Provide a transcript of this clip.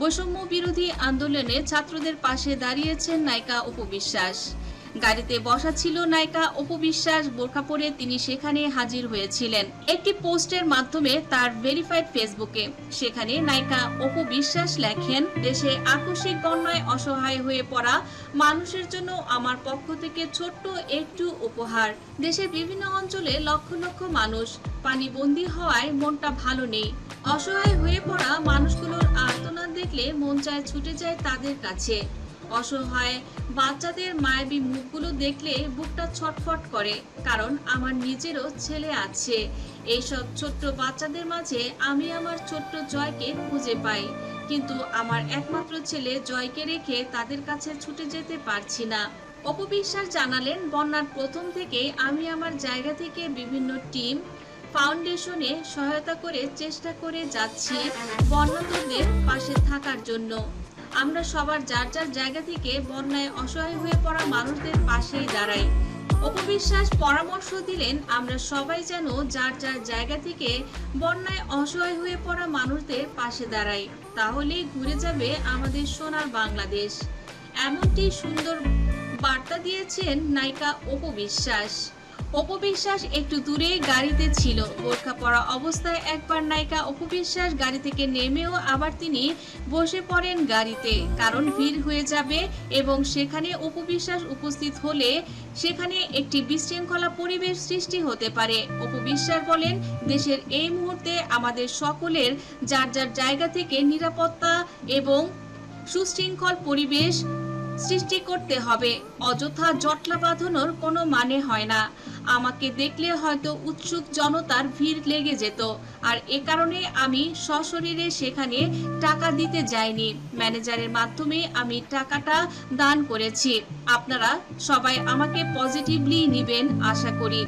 বৈষম্য বিরোধী আন্দোলনে ছাত্রদের পাশে দাঁড়িয়েছেন নায়িকা উপবিশ্বাস গাড়িতে বসা ছিল নায়িকা অপবিশ্বাস বোরখা পরে তিনি সেখানে হাজির হয়েছিলেন। একটি পোস্টের মাধ্যমে তার ভেরিফাইড ফেসবুকে। সেখানে নায়িকা অপবিশ্বাস লেখেন, দেশে আকস্মিক বন্যায় অসহায় হয়ে পড়া মানুষের জন্য আমার পক্ষ থেকে ছোট্ট একটু উপহার। দেশের বিভিন্ন অঞ্চলে লক্ষ লক্ষ মানুষ, পানিবন্দী হওয়ায় মনটা ভালো নেই। অসহায় হয়ে পড়া মন চায় ছুটে যায় তাদের কাছে। অসহায় বাচ্চাদের মায়াবী মুখগুলো দেখলে বুকটা ছটফট করে, কারণ আমার নিজেরও ছেলে আছে। এইসব ছোট্ট বাচ্চাদের মাঝে আমি আমার ছোট্ট জয়কে খুঁজে পাই, কিন্তু আমার একমাত্র ছেলে জয়কে রেখে তাদের কাছে ছুটে যেতে পারছি না। অপবিশ্বাস জানালেন, বন্যার প্রথম থেকে আমি আমার জায়গা থেকে বিভিন্ন টিম ফাউন্ডেশনে সহায়তা করে চেষ্টা করে যাচ্ছি বন্যাতুরদের পাশে থাকার জন্য। আমরা সবার যার যার জায়গা থেকে বন্যায় অসহায় হয়ে পড়া মানুষদের পাশেই দাঁড়াই। অপবিশ্বাস পরামর্শ দিলেন, আমরা সবাই যেন যার যার জায়গা থেকে বন্যায় অসহায় হয়ে পড়া মানুষদের পাশে দাঁড়াই, তাহলেই ঘুরে যাবে আমাদের সোনার বাংলাদেশ। এমনটি সুন্দর বার্তা দিয়েছেন নায়িকা অপবিশ্বাস। অপবিশ্বাস একটু দূরে গাড়িতে ছিল। বোরখা পরা অবস্থায় একবার নায়িকা অপবিশ্বাস গাড়ি থেকে নেমেও আবার তিনি বসে পড়েন গাড়িতে। কারণ ভিড় হয়ে যাবে এবং সেখানে অপবিশ্বাস উপস্থিত হলে সেখানে একটি বিশৃঙ্খলা পরিবেশ সৃষ্টি হতে পারে। অপবিশ্বাস বলেন, দেশের এই মুহূর্তে আমাদের সকলের যার যার জায়গা থেকে নিরাপত্তা এবং সুশৃঙ্খল পরিবেশ সৃষ্টি করতে হবে। অযথা জটলা বাঁধানোর কোনো মানে হয় না। আমাকে দেখলে হয়তো উৎসুক জনতার ভিড় লেগে যেত। আর এ কারণে আমি সশরীরে সেখানে টাকা দিতে যাইনি। ম্যানেজারের মাধ্যমে আমি টাকাটা দান করেছি। আপনারা সবাই আমাকে পজিটিভলি নেবেন, আশা করি।